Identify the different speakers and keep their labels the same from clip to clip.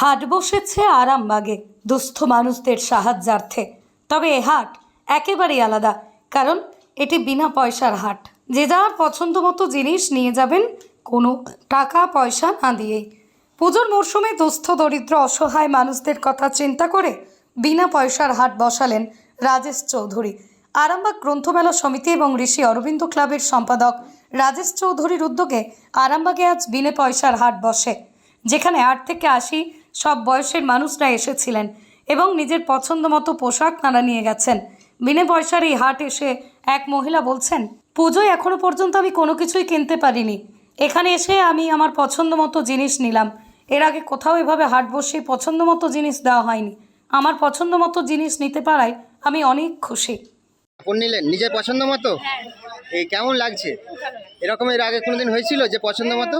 Speaker 1: হাট বসেছে আরামবাগে দুস্থ মানুষদের সাহায্যার্থে। তবে এ হাট একেবারেই আলাদা, কারণ এটি বিনা পয়সার হাট। যে যার পছন্দ মতো জিনিস নিয়ে যাবেন, কোনো টাকা পয়সা না দিয়েই। পুজোর মরশুমে দুস্থ, দরিদ্র, অসহায় মানুষদের কথা চিন্তা করে বিনা পয়সার হাট বসালেন রাজেশ চৌধুরী। আরামবাগ গ্রন্থমেলা সমিতি এবং ঋষি অরবিন্দ ক্লাবের সম্পাদক রাজেশ চৌধুরীর উদ্যোগে আরামবাগে আজ বিনে পয়সার হাট বসে। যেখানে আট থেকে আশি সব বয়সের মানুষরা এসেছিলেন এবং নিজের পছন্দ মতো পোশাক তাঁরা নিয়ে গেছেন। বিনে পয়সার এই হাট এসে এক মহিলা বলছেন পুজোয় এখনও পর্যন্ত আমি কোনো কিছুই কিনতে পারিনি। এখানে এসে আমি আমার পছন্দ মতো জিনিস নিলাম। এর আগে কোথাও এভাবে হাট বসে পছন্দ মতো জিনিস দেওয়া হয়নি। আমার পছন্দ মতো জিনিস নিতে পারায় আমি অনেক খুশি।
Speaker 2: নিলেন? নিজের পছন্দ মতো? এই কেমন লাগছে? এরকম এর আগে কোনোদিন হয়েছিল যে পছন্দ মতো?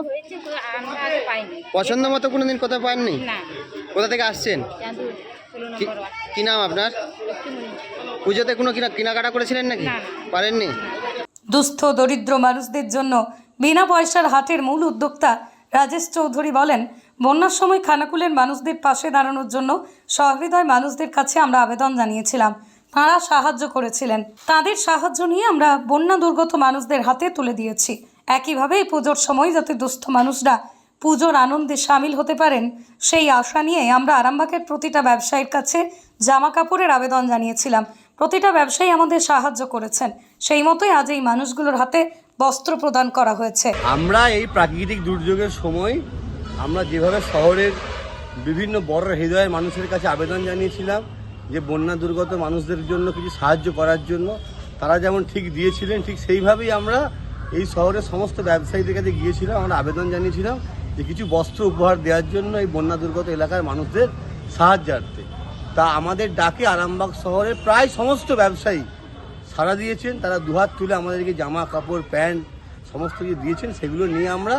Speaker 2: পছন্দ মতো কোনোদিন কোথাও পাননি? কোথা থেকে আসছেন? কি-
Speaker 3: নম্বর ওয়ার্ড।
Speaker 2: কি নাম আপনার? পুজোতে কোনো কিনা কেনাকাটা করেছিলেন নাকি। পারেননি?
Speaker 1: দুস্থ দরিদ্র মানুষদের জন্য বিনা পয়সার হাটের মূল উদ্যোক্তা রাজেশ চৌধুরী বলেন বন্যার সময় খানাকুলের মানুষদের পাশে দাঁড়ানোর জন্য সহৃদয় মানুষদের কাছে আমরা আবেদন জানিয়েছিলাম। তাঁরা সাহায্য করেছিলেন। তাদের সাহায্য নিয়ে আমরা বন্যা দুর্গত মানুষদের হাতে তুলে দিয়েছি। একইভাবে এই পুজোর সময় যাতে দুস্থ মানুষরা পুজোর আনন্দে সামিল হতে পারেন, সেই আশা নিয়ে আমরা আরামবাগের প্রতিটা ব্যবসায়ীর কাছে জামা কাপড়ের আবেদন জানিয়েছিলাম। প্রতিটা ব্যবসায়ী আমাদের সাহায্য করেছেন। সেই মতোই আজ এই মানুষগুলোর হাতে বস্ত্র প্রদান করা হয়েছে।
Speaker 4: আমরা এই প্রাকৃতিক দুর্যোগের সময় আমরা যেভাবে শহরের বিভিন্ন বড় হৃদয়ের মানুষের কাছে আবেদন জানিয়েছিলাম যে বন্যা দুর্গত মানুষদের জন্য কিছু সাহায্য করার জন্য, তারা যেমন ঠিক দিয়েছিলেন, ঠিক সেইভাবেই আমরা এই শহরের সমস্ত ব্যবসায়ীদের কাছে গিয়েছিলাম, আমরা আবেদন জানিয়েছিলাম যে কিছু বস্ত্র উপহার দেওয়ার জন্য এই বন্যা দুর্গত এলাকার মানুষদের সাহায্যার্থে তা আমাদের ডাকে আরামবাগ শহরের প্রায় সমস্ত ব্যবসায়ী সাড়া দিয়েছেন। তারা দুহাত তুলে আমাদেরকে জামা, কাপড়, প্যান্ট সমস্ত কিছু দিয়েছেন। সেগুলো নিয়ে আমরা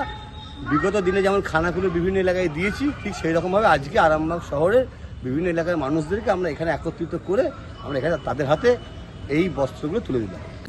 Speaker 4: বিগত দিনে যেমন খানাকুলো বিভিন্ন এলাকায় দিয়েছি, ঠিক সেই রকমভাবে আজকে আরামবাগ শহরের বিভিন্ন এলাকার মানুষদেরকে আমরা এখানে একত্রিত করে আমরা এখানে তাদের হাতে এই বস্ত্রগুলো তুলে দিলাম।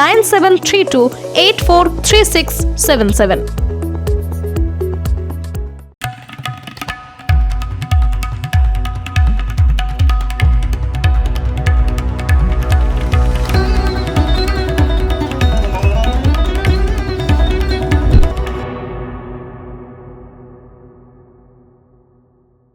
Speaker 5: nine seven three two eight four three six seven seven